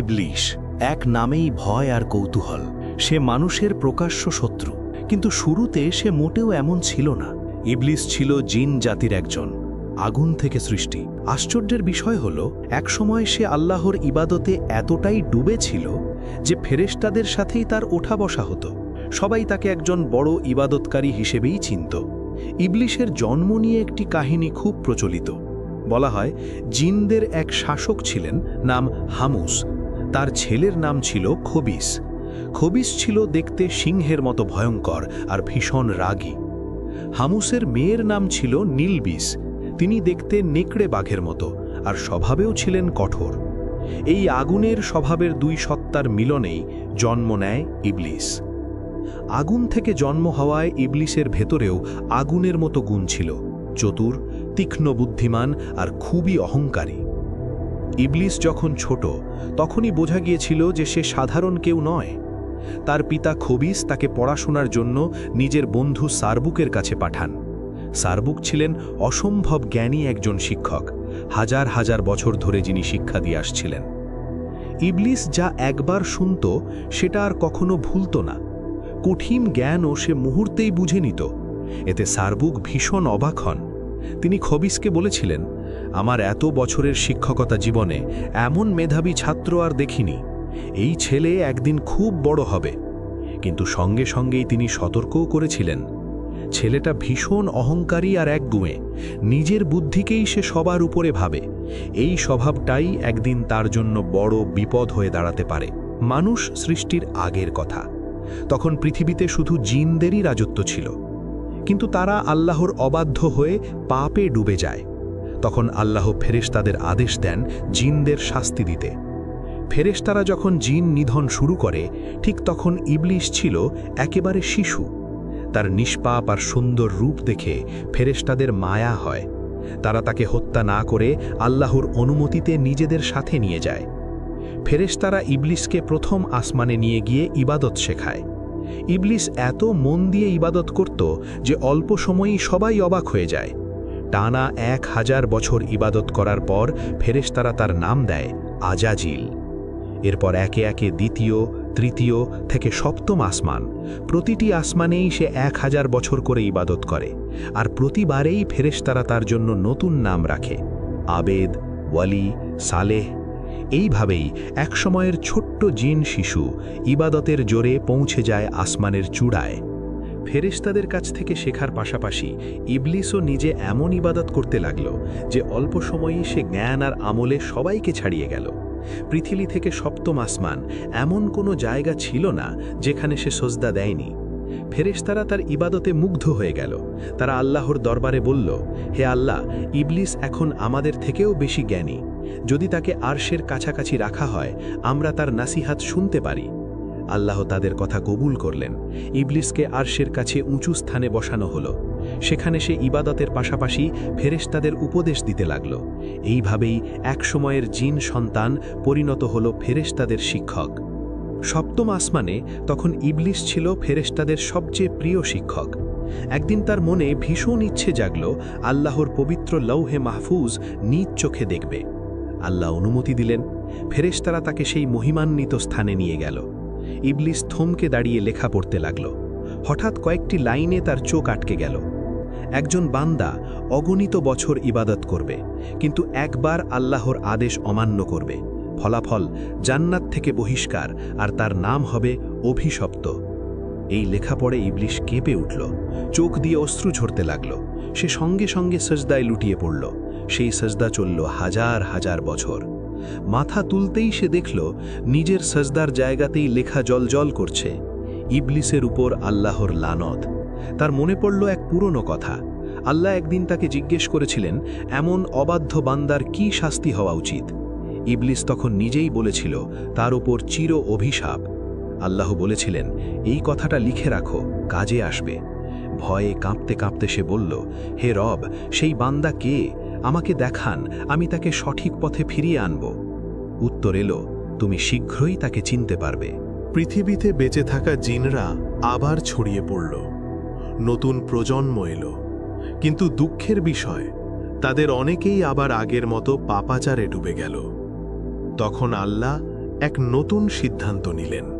ইবলিশ, এক নামেই ভয় আর কৌতূহল। সে মানুষের প্রকাশ্য শত্রু, কিন্তু শুরুতে সে মোটেও এমন ছিল না। ইবলিস ছিল জিন জাতির একজন, আগুন থেকে সৃষ্টি। আশ্চর্যের বিষয় হল, একসময় সে আল্লাহর ইবাদতে এতটাই ডুবে ছিল যে ফেরেশতাদের সাথেই তার ওঠা বসা হতো। সবাই তাকে একজন বড় ইবাদতকারী হিসেবেই চিনত। ইবলিশের জন্ম নিয়ে একটি কাহিনী খুব প্রচলিত। বলা হয়, জিনদের এক শাসক ছিলেন, নাম হামুস। তার ছেলের নাম ছিল খবিস। খবিস ছিল দেখতে সিংহের মতো ভয়ঙ্কর আর ভীষণ রাগী। হামুসের মেয়ের নাম ছিল নীলবিস। তিনি দেখতে নেকড়ে বাঘের মতো আর স্বভাবেও ছিলেন কঠোর। এই আগুনের স্বভাবের দুই সত্তার মিলনেই জন্ম নেয় ইবলিস। আগুন থেকে জন্ম হওয়ায় ইবলিসের ভেতরেও আগুনের মতো গুণ ছিল। চতুর, তীক্ষ্ণ বুদ্ধিমান আর খুবই অহংকারী। ইবলিস যখন ছোট, তখনই বোঝা গিয়েছিল যে সে সাধারণ কেউ নয়। তার পিতা খবিস তাকে পড়াশোনার জন্য নিজের বন্ধু সারবুকের কাছে পাঠান। সারবুক ছিলেন অসম্ভব জ্ঞানী একজন শিক্ষক। হাজার হাজার বছর ধরে যিনি শিক্ষা দিয়ে আসছিলেন। ইবলিস যা একবার শুনত, সেটা আর কখনো ভুলত না। কঠিন জ্ঞানও সে মুহূর্তেই বুঝে নিত। এতে সারবুক ভীষণ অবাক হন। তিনি খবিসকে বলেছিলেন, আমার এত বছরের শিক্ষকতা জীবনে এমন মেধাবী ছাত্র আর দেখিনি। এই ছেলে একদিন খুব বড় হবে। কিন্তু সঙ্গে সঙ্গেই তিনি সতর্কও করেছিলেন। ছেলেটা ভীষণ অহংকারী আর একগুঁয়ে। নিজের বুদ্ধিকেই সে সবার উপরে ভাবে। এই স্বভাবটাই একদিন তার জন্য বড় বিপদ হয়ে দাঁড়াতে পারে। মানুষ সৃষ্টির আগের কথা। তখন পৃথিবীতে শুধু জিনদেরই রাজত্ব ছিল। কিন্তু তারা আল্লাহর অবাধ্য হয়ে পাপে ডুবে যায়। তখন আল্লাহ ফেরেশতাদের আদেশ দেন জিনদের শাস্তি দিতে। ফেরেশতারা যখন জিন নিধন শুরু করে, ঠিক তখন ইবলিশ ছিল একেবারে শিশু। তার নিষ্পাপ আর সুন্দর রূপ দেখে ফেরেশতাদের মায়া হয়। তারা তাকে হত্যা না করে আল্লাহর অনুমতিতে নিজেদের সাথে নিয়ে যায়। ফেরেশতারা ইবলিসকে প্রথম আসমানে নিয়ে গিয়ে ইবাদত শেখায়। ইবলিস এত মন দিয়ে ইবাদত করত যে অল্প সময়েই সবাই অবাক হয়ে যায়। টানা এক হাজার বছর ইবাদত করার পর ফেরেশতারা তার নাম দেয় আজাজিল। এরপর একে একে দ্বিতীয়, তৃতীয় থেকে সপ্তম আসমান, প্রতিটি আসমানেই সে এক হাজার বছর করে ইবাদত করে আর প্রতিবারেই ফেরেশতারা তার জন্য নতুন নাম রাখে। আবেদ, ওয়ালি, সালেহ এইভাবেই একসময়ের ছোট্ট জিন শিশু ইবাদতের জোরে পৌঁছে যায় আসমানের চূড়ায়। ফেরেশতাদের কাছ থেকে শেখার পাশাপাশি ইবলিসও নিজে এমন ইবাদত করতে লাগল যে অল্প সময়েই সে জ্ঞান আর আমলে সবাইকে ছাড়িয়ে গেল। পৃথিবী থেকে সপ্তম আসমান এমন কোনো জায়গা ছিল না যেখানে সে সজদা দেয়নি। ফেরেশতারা তার ইবাদতে মুগ্ধ হয়ে গেল। তারা আল্লাহর দরবারে বলল, হে আল্লাহ, ইবলিস এখন আমাদের থেকেও বেশি জ্ঞানী। যদি তাকে আরশের কাছাকাছি রাখা হয়, আমরা তার নাসিহাত শুনতে পারি। আল্লাহ তাদের কথা কবুল করলেন। ইবলিসকে আরশের কাছে উঁচু স্থানে বসানো হলো। সেখানে সে ইবাদতের পাশাপাশি ফেরেশতাদের উপদেশ দিতে লাগল। এইভাবেই একসময়ের জিন সন্তান পরিণত হল ফেরেশতাদের শিক্ষক। সপ্তম আসমানে তখন ইবলিস ছিল ফেরেশতাদের সবচেয়ে প্রিয় শিক্ষক। একদিন তার মনে ভীষণ ইচ্ছে জাগল, আল্লাহর পবিত্র লৌহে মাহফুজ নিজ চোখে দেখবে। আল্লাহ অনুমতি দিলেন, ফেরেশতারা তাকে সেই মহিমান্বিত স্থানে নিয়ে গেল। ইবলিস থমকে দাঁড়িয়ে লেখা পড়তে লাগল। হঠাৎ কয়েকটি লাইনে তার চোখ আটকে গেল। একজন বান্দা অগণিত বছর ইবাদত করবে, কিন্তু একবার আল্লাহর আদেশ অমান্য করবে। ফলাফল জান্নাত থেকে বহিষ্কার, আর তার নাম হবে অভিশপ্ত। এই লেখা পড়ে ইবলিশ কেঁপে উঠল। চোখ দিয়ে অশ্রু ঝরতে লাগল। সে সঙ্গে সঙ্গে সজদায় লুটিয়ে পড়ল। সেই সজদা চলল হাজার হাজার বছর। মাথা তুলতেই সে দেখল নিজের সজদার জায়গাতেই লেখা জলজল করছে। ইবলিসের উপর আল্লাহর লানত। তার মনে পড়ল এক পুরনো কথা। আল্লাহ একদিন তাকে জিজ্ঞেস করেছিলেন, এমন অবাধ্য বান্দার কি শাস্তি হওয়া উচিত? ইবলিস তখন নিজেই বলেছিল, তার উপর চির অভিশাপ। আল্লাহ বলেছিলেন, এই কথাটা লিখে রাখো, কাজে আসবে। ভয়ে কাঁপতে কাঁপতে সে বলল, হে রব, সেই বান্দা কে? আমাকে দেখান, আমি তাকে সঠিক পথে ফিরিয়ে আনব। উত্তর এলো, তুমি শীঘ্রই তাকে চিনতে পারবে। পৃথিবীতে বেঁচে থাকা জিনরা আবার ছড়িয়ে পড়ল। নতুন প্রজন্ম এলো। কিন্তু দুঃখের বিষয়, তাদের অনেকেই আবার আগের মতো পাপাচারে ডুবে গেল। তখন আল্লাহ এক নতুন সিদ্ধান্ত নিলেন।